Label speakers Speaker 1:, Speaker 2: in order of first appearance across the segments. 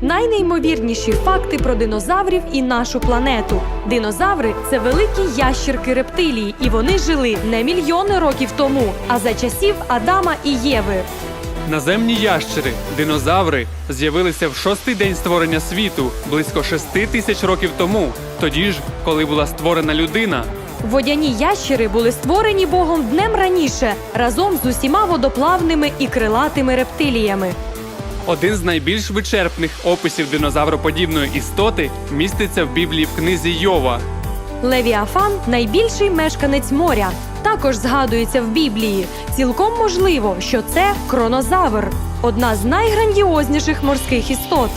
Speaker 1: Найнеймовірніші факти про динозаврів і нашу планету. Динозаври це великі ящерки рептилії, і вони жили не мільйони років тому, а за часів Адама і Єви.
Speaker 2: Наземні ящери, динозаври, з'явилися в шостий день створення світу близько шести тисяч років тому, тоді ж, коли була створена людина.
Speaker 1: Водяні ящери були створені Богом днем раніше разом з усіма водоплавними і крилатими рептиліями.
Speaker 2: Один з найбільш вичерпних описів динозавроподібної істоти міститься в Біблії в книзі Йова.
Speaker 1: Левіафан найбільший мешканець моря. Також згадується в Біблії. Цілком можливо, що це кронозавр, одна з найграндіозніших морських істот.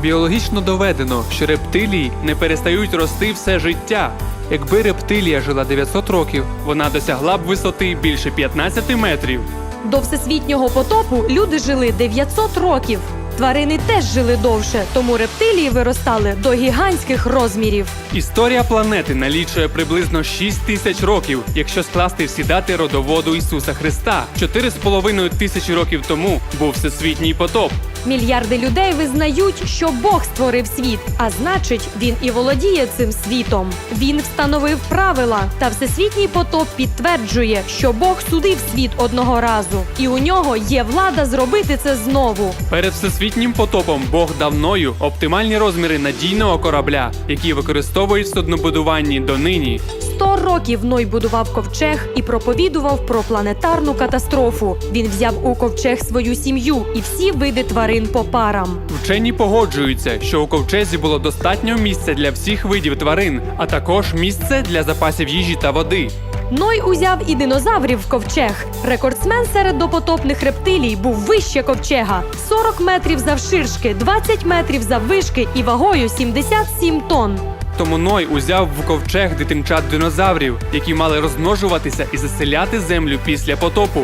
Speaker 2: Біологічно доведено, що рептилії не перестають рости все життя. Якби рептилія жила 900 років, вона досягла б висоти більше 15 метрів.
Speaker 1: До всесвітнього потопу люди жили 900 років. Тварини теж жили довше, тому рептилії виростали до гігантських розмірів.
Speaker 2: Історія планети налічує приблизно 6 тисяч років, якщо скласти всі дати родоводу Ісуса Христа. 4,5 тисячі років тому був всесвітній потоп.
Speaker 1: Мільярди людей визнають, що Бог створив світ, а значить, він і володіє цим світом. Він встановив правила, та всесвітній потоп підтверджує, що Бог судив світ одного разу, і у нього є влада зробити це знову.
Speaker 2: Перед всесвітнім потопом Бог дав Ною оптимальні розміри надійного корабля, які використовують в суднобудуванні донині.
Speaker 1: Сто років Ной будував ковчег і проповідував про планетарну катастрофу. Він взяв у ковчег свою сім'ю і всі види тварин по парам.
Speaker 2: Вчені погоджуються, що у ковчезі було достатньо місця для всіх видів тварин, а також місце для запасів їжі та води.
Speaker 1: Ной узяв і динозаврів в ковчег. Рекордсмен серед допотопних рептилій був вище ковчега 40 метрів завширшки, 20 метрів заввишки і вагою 77 тонн.
Speaker 2: Тому Ной узяв в ковчег дитинчат динозаврів, які мали розмножуватися і заселяти землю після потопу.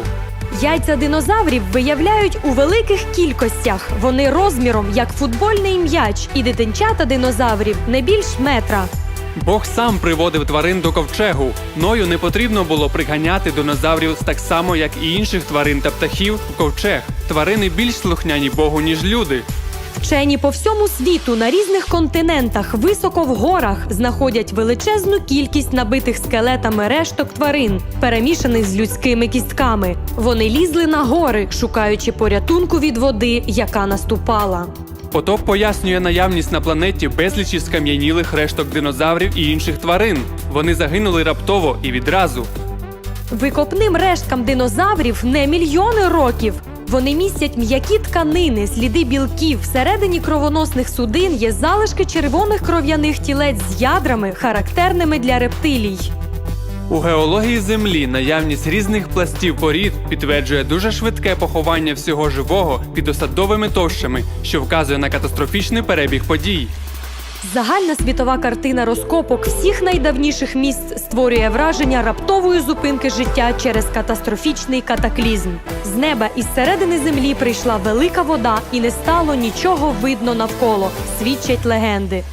Speaker 1: Яйця динозаврів виявляють у великих кількостях. Вони розміром як футбольний м'яч, і дитинчата динозаврів не більш метра.
Speaker 2: Бог сам приводив тварин до ковчегу. Ною не потрібно було приганяти динозаврів так само, як і інших тварин та птахів в ковчег. Тварини більш слухняні Богу, ніж люди.
Speaker 1: Вчені по всьому світу на різних континентах, високо в горах, знаходять величезну кількість набитих скелетами решток тварин, перемішаних з людськими кістками. Вони лізли на гори, шукаючи порятунку від води, яка наступала.
Speaker 2: Потоп пояснює наявність на планеті безлічі скам'янілих решток динозаврів і інших тварин. Вони загинули раптово і відразу.
Speaker 1: Викопним решткам динозаврів не мільйони років. Вони містять м'які тканини, сліди білків. Всередині кровоносних судин є залишки червоних кров'яних тілець з ядрами, характерними для рептилій.
Speaker 2: У геології Землі наявність різних пластів порід підтверджує дуже швидке поховання всього живого під осадовими товщами, що вказує на катастрофічний перебіг подій.
Speaker 1: Загальна світова картина розкопок всіх найдавніших місць створює враження раптової зупинки життя через катастрофічний катаклізм. З неба із середини землі прийшла велика вода і не стало нічого видно навколо, свідчать легенди.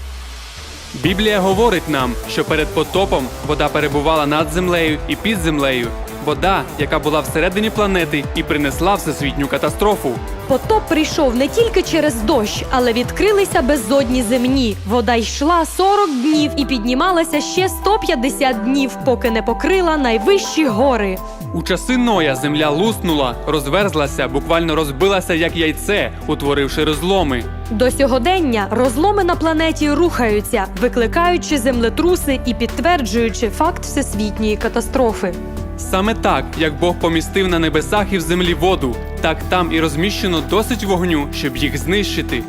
Speaker 2: Біблія говорить нам, що перед потопом вода перебувала над землею і під землею. Вода, яка була всередині планети і принесла всесвітню катастрофу.
Speaker 1: Потоп прийшов не тільки через дощ, але відкрилися безодні земні. Вода йшла 40 днів і піднімалася ще 150 днів, поки не покрила найвищі гори.
Speaker 2: У часи Ноя земля луснула, розверзлася, буквально розбилася як яйце, утворивши розломи.
Speaker 1: До сьогодення розломи на планеті рухаються, викликаючи землетруси і підтверджуючи факт всесвітньої катастрофи.
Speaker 2: Саме так, як Бог помістив на небесах і в землі воду, так там і розміщено досить вогню, щоб їх знищити.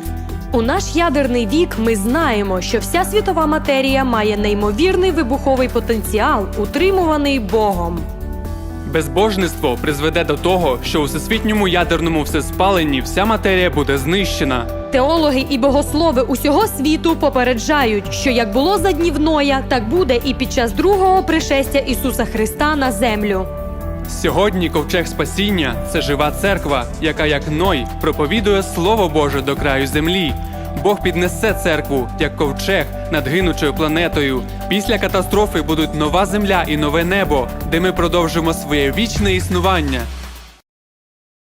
Speaker 1: У наш ядерний вік ми знаємо, що вся світова матерія має неймовірний вибуховий потенціал, утримуваний Богом.
Speaker 2: Безбожництво призведе до того, що у всесвітньому ядерному всеспаленні вся матерія буде знищена.
Speaker 1: Теологи і богослови усього світу попереджають, що як було за днів Ноя, так буде і під час другого пришестя Ісуса Христа на землю.
Speaker 2: Сьогодні ковчег спасіння це жива церква, яка, як Ной, проповідує Слово Боже до краю землі. Бог піднесе церкву як ковчег над гинучою планетою. Після катастрофи будуть нова земля і нове небо, де ми продовжимо своє вічне існування.